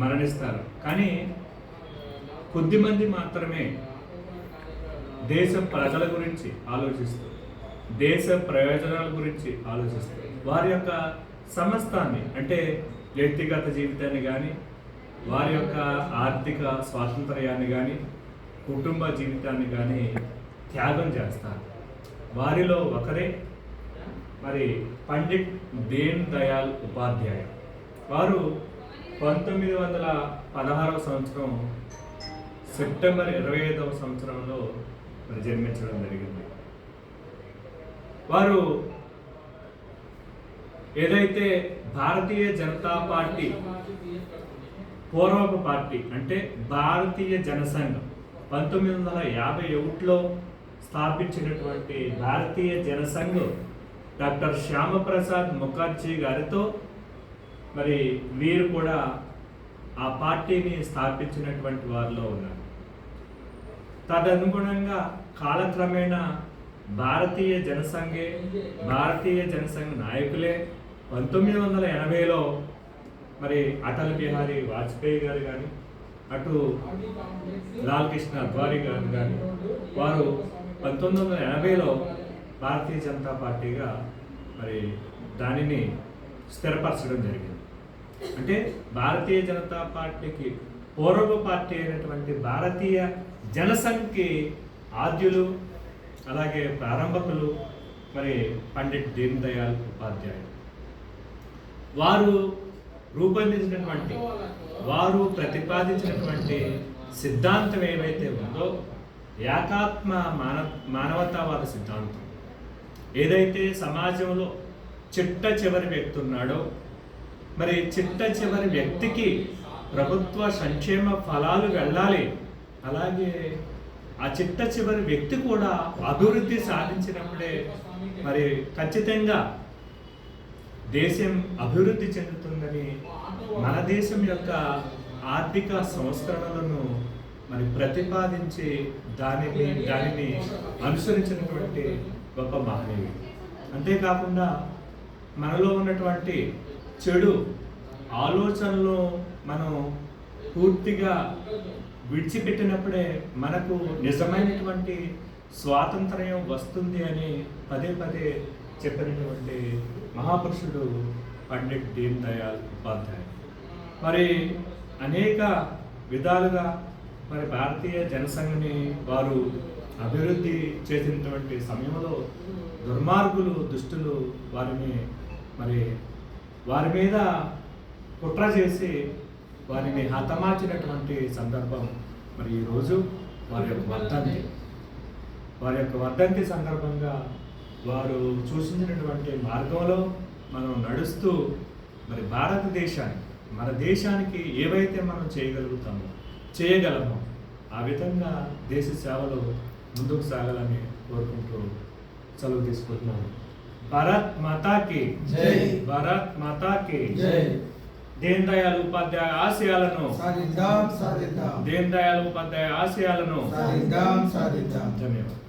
మరణిస్తారు. కానీ కొద్దిమంది మాత్రమే దేశ ప్రజల గురించి ఆలోచిస్తూ దేశ ప్రయోజనాల గురించి ఆలోచిస్తూ వారి యొక్క సమస్తాన్ని అంటే వ్యక్తిగత జీవితాన్ని కానీ వారి యొక్క ఆర్థిక స్వాతంత్ర్యాన్ని కానీ కుటుంబ జీవితాన్ని కానీ త్యాగం చేస్తారు. వారిలో ఒకరే మరి పండిట్ దీన్ దయాల్ ఉపాధ్యాయ. వారు పంతొమ్మిది వందల పదహారవ సంవత్సరం సెప్టెంబర్ ఇరవై ఐదవ సంవత్సరంలో మరి జన్మించడం జరిగింది. వారు ఏదైతే భారతీయ జనతా పార్టీ పూర్వపు పార్టీ అంటే భారతీయ జనసంఘం పంతొమ్మిది వందల యాభై ఒకటిలో స్థాపించినటువంటి భారతీయ జనసంఘం డాక్టర్ శ్యామప్రసాద్ ముఖర్జీ గారితో మరి వీరు కూడా ఆ పార్టీని స్థాపించినటువంటి వారిలో ఉన్నారు. తదనుగుణంగా కాలక్రమేణా భారతీయ జనసంఘే భారతీయ జనసంఘ నాయకులే పంతొమ్మిది వందల ఎనభైలో మరి అటల్ బిహారీ వాజ్పేయి గారు కానీ అటు లాల్కృష్ణ అద్వారి గారు కానీ వారు పంతొమ్మిది వందల ఎనభైలో భారతీయ జనతా పార్టీగా మరి దానిని స్థిరపరచడం జరిగింది. అంటే భారతీయ జనతా పార్టీకి పూర్వపు పార్టీ అయినటువంటి భారతీయ జనసంఖ్య ఆద్యులు అలాగే ప్రారంభకులు మరి పండిట్ దీన్ దయాళ్ ఉపాధ్యాయులు. వారు రూపొందించినటువంటి వారు ప్రతిపాదించినటువంటి సిద్ధాంతం ఏవైతే ఉందో ఏకాత్మ మానవ మానవతావాద సిద్ధాంతం. ఏదైతే సమాజంలో చిట్ట చివరి వ్యక్తి ఉన్నాడో మరి చిట్ట చివరి వ్యక్తికి ప్రభుత్వ సంక్షేమ ఫలాలు వెళ్ళాలి. అలాగే ఆ చిట్ట చివరి వ్యక్తి కూడా అభివృద్ధి సాధించినప్పుడే మరి ఖచ్చితంగా దేశం అభివృద్ధి చెందుతుందని మన దేశం యొక్క ఆర్థిక సంస్కరణలను మరి ప్రతిపాదించి దానిని దానిని అనుసరించినటువంటి గొప్ప మహనీయుడు. అంతేకాకుండా మనలో ఉన్నటువంటి చెడు ఆలోచనలు మనం పూర్తిగా విడిచిపెట్టినప్పుడే మనకు నిజమైనటువంటి స్వాతంత్ర్యం వస్తుంది అని పదే పదే చెప్పినటువంటి మహాపురుషుడు పండిట్ దీన్ దయాల్ ఉపాధ్యాయ. మరి అనేక విధాలుగా మరి భారతీయ జనసంఘని వారు అభివృద్ధి చేసినటువంటి సమయంలో దుర్మార్గులు దుష్టులు వారిని మరి వారి మీద కుట్ర చేసి వారిని హతమార్చినటువంటి సందర్భం మరి ఈరోజు వారి యొక్క వర్ధంతి. వారి యొక్క వర్ధంతి సందర్భంగా వారు సూచించినటువంటి మార్గంలో మనం నడుస్తూ మరి భారతదేశాన్ని మన దేశానికి ఏవైతే మనం చేయగలుగుతామో చేయగలమో ఆ విధంగా దేశ సేవలో ముందుకు సాగాలని కోరుకుంటూ సెలవు తీసుకుంటున్నాను. భారత్ మాతాకి జై. భారత్ మాతాకి జై దీన్ దయాళ్ ఉపాధ్యాయ ఆశయాలను సాధిద్దాం సాధిద్దాం దీన్ దయాళ్ ఉపాధ్యాయ ఆశయాలను సాధిద్దాం సాధిద్దాం ధన్యవాదాలు